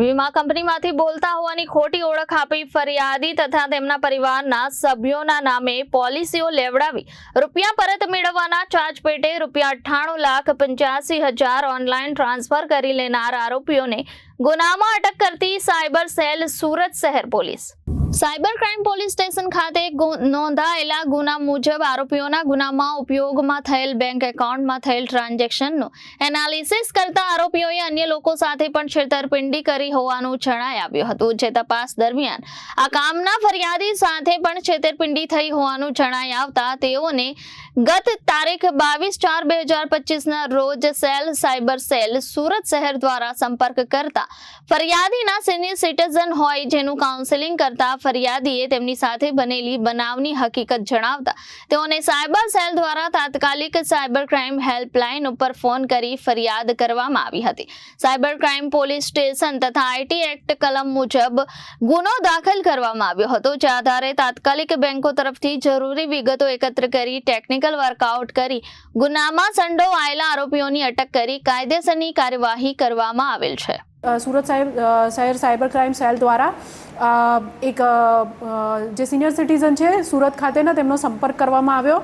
વીમા કંપનીમાંથી બોલતા હોવાની ખોટી ઓળખ આપી ફરિયાદી તથા તેમના પરિવારના સભ્યોના નામે પોલિસીઓ લેવડાવી રૂપિયા પરત મેળવવાના ચાર્જ પેટે રૂપિયા અઠ્ઠાણું લાખ પંચ્યાસી હજાર ઓનલાઈન ટ્રાન્સફર કરી લેનાર આરોપીઓને ગુનામાં અટક કરતી સાયબર સેલ સુરત શહેર police. Cyber crime police station ખાતે નોંધાયેલા ગુના મુજબ આરોપીઓના ગુનામાં ઉપયોગમાં થયેલ બેંક એકાઉન્ટમાં થયેલ ટ્રાન્ઝેક્શનનું એનાલિસિસ કરતા આરોપીઓએ અન્ય લોકો સાથે પણ છેતરપિંડી કરી હોવાનું જણાઈ આવ્યું હતું, જે તપાસ દરમિયાન આ કામના ફરિયાદી સાથે પણ છેતરપિંડી થઈ હોવાનું જણાઈ આવતા તેઓને ગત તારીખ બાવીસ ચાર બે હજાર પચીસના રોજ સેલ, સાયબર સેલ સુરત શહેર દ્વારા સંપર્ક કરતા ફરિયાદીના સિનિયર સિટીઝન હોય જેનું કાઉન્સેલિંગ કરતા ફરિયાદીએ તેમની સાથે બનેલી બનાવની હકીકત જણાવતા તેઓને સાયબર સેલ દ્વારા તાત્કાલિક સાયબર ક્રાઇમ હેલ્પલાઇન ઉપર ફોન કરી ફરિયાદ કરવામાં આવી હતી. સાયબર ક્રાઇમ પોલીસ સ્ટેશન તથા આઈટી એક્ટ કલમ મુજબ ગુનો દાખલ કરવામાં આવ્યો હતો. જે આધારે તાત્કાલિક બેંકો તરફથી જરૂરી વિગતો એકત્ર કરી ટેકનિકલ વર્કઆઉટ કરી ગુનામાં સંડોવાયેલા આરોપીઓની અટક કરી કાયદેસરની કાર્યવાહી કરવામાં આવેલ છે. સુરત સાહેબ શહેર સાયબર ક્રાઇમ સેલ દ્વારા એક જે સિનિયર સિટીઝન છે સુરત ખાતેના તેમનો સંપર્ક કરવામાં આવ્યો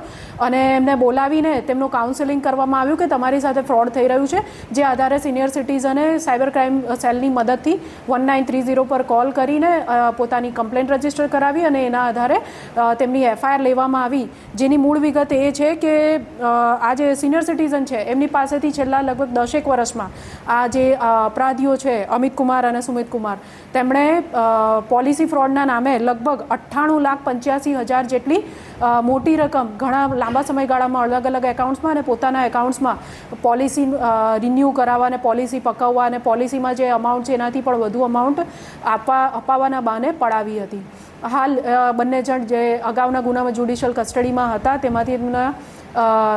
અને એમને બોલાવીને તેમનું કાઉન્સેલિંગ કરવામાં આવ્યું કે તમારી સાથે ફ્રોડ થઈ રહ્યું છે. જે આધારે સિનિયર સિટીઝને સાયબર ક્રાઇમ સેલની મદદથી વન નાઇન થ્રી ઝીરો પર કોલ કરીને પોતાની કમ્પ્લેન્ટ રજિસ્ટર કરાવી અને એના આધારે તેમની એફઆઈઆર લેવામાં આવી. જેની મૂળ વિગત એ છે કે આ જે સિનિયર સિટીઝન છે, એમની પાસેથી છેલ્લા લગભગ દસેક વર્ષમાં આ જે અપરાધીઓ છે અમિત કુમાર અને સુમિત કુમાર. તેમણે પોલિસી ફ્રોડના નામે લગભગ અઠ્ઠાણું લાખ પંચ્યાસી હજાર જેટલી મોટી રકમ ઘણા લાંબા સમયગાળામાં અલગ અલગ એકાઉન્ટ્સમાં અને પોતાના એકાઉન્ટ્સમાં પોલિસી રિન્યૂ કરાવવા અને પોલિસી પકવવા અને પોલિસીમાં જે અમાઉન્ટ છે એનાથી પણ વધુ અમાઉન્ટ આપવા અપાવવાના બહાને પડાવી હતી. હાલ બંને જણ જે અગાઉના ગુનામાં જ્યુડિશિયલ કસ્ટડીમાં હતા, તેમાંથી એમના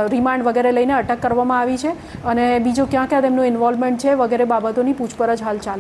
રિમાન્ડ વગેરે લઈને અટક કરવામાં આવી છે અને બીજું ક્યાં ક્યાં તેમનું ઇન્વોલ્વમેન્ટ છે વગેરે બાબતોની પૂછપરછ હાલ ચાલુ